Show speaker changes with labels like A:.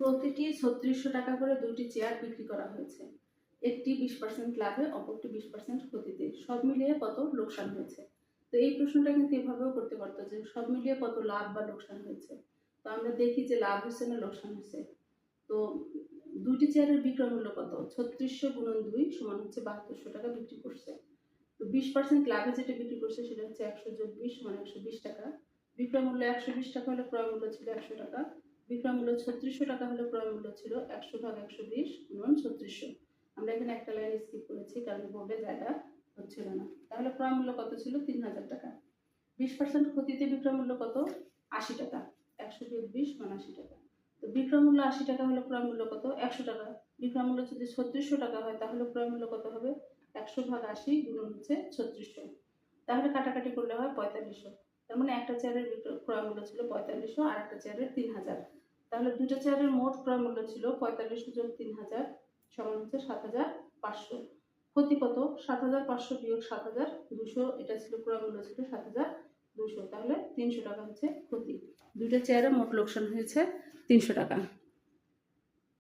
A: প্রতিটি ছত্রিশশো টাকা করে দুটি চেয়ার বিক্রি করা হয়েছে। একটি বিশ পার্সেন্ট লাভে, অপরটি বিশ পার্সেন্ট ক্ষতিতে। সব মিলিয়ে কত লোকসান হয়েছে? তো এই প্রশ্নটা কিন্তু এভাবেও করতে পারতো যে সব মিলিয়ে কত লাভ বা লোকসান হয়েছে? তো আমরা দেখি যে লাভ হচ্ছে না লোকসান হচ্ছে তো দুটি চেয়ারের বিক্রয় মূল্য কত? ছত্রিশশো গুণন দুই সমান হচ্ছে বাহাত্তরশো টাকা বিক্রি করছে। তো বিশ পার্সেন্ট লাভে যেটা বিক্রি করছে সেটা হচ্ছে একশো যোগ বিশ মানে একশো বিশ টাকা। বিক্রয় মূল্য একশো বিশ টাকা হলে ক্রয় মূল্য ছিল একশো টাকা। বিক্রয় মূল্য ছত্রিশশো টাকা হলে ক্রয় মূল্য ছিল একশো ভাগ একশো বিশ গুণন ছত্রিশশো। আমরা এখানে একটা লাইন স্কিপ করেছি কারণ বোর্ডে জায়গা হচ্ছিল না। তাহলে ক্রয় মূল্য কত ছিল? তিন হাজার টাকা। বিশ পার্সেন্ট ক্ষতিতে বিক্রয় মূল্য কত? আশি টাকা। একশো যোগ বিশ মানে আশি টাকা। তো বিক্রয় মূল্য আশি টাকা হলে ক্রয় মূল্য কত? একশো টাকা। বিক্রয় মূল্য যদি ছত্রিশশো টাকা হয়, তাহলে ক্রয় মূল্য কত হবে? একশো ভাগ আশি গুণন হচ্ছে ছত্রিশশো। তাহলে কাটাকাটি করলে হয় পঁয়তাল্লিশশো। তার মানে একটা চেয়ারের ক্রয় মূল্য ছিল পঁয়তাল্লিশশো আর একটা চেয়ারের তিন হাজার। তাহলে দুটো চেয়ারের মোট ক্রয় মূল্য ছিল পঁয়তাল্লিশ যোগ তিন হাজার, সমান হচ্ছে সাত হাজার পাঁচশো। ক্ষতি কত? সাত হাজার পাঁচশো বিয়োগ সাত হাজার দুশো, এটা ছিল ক্রয় মূল্য ছিল সাত হাজার দুশো। তাহলে তিনশো টাকা হচ্ছে ক্ষতি। দুটো চেয়ারে মোট লোকসান হয়েছে তিনশো টাকা।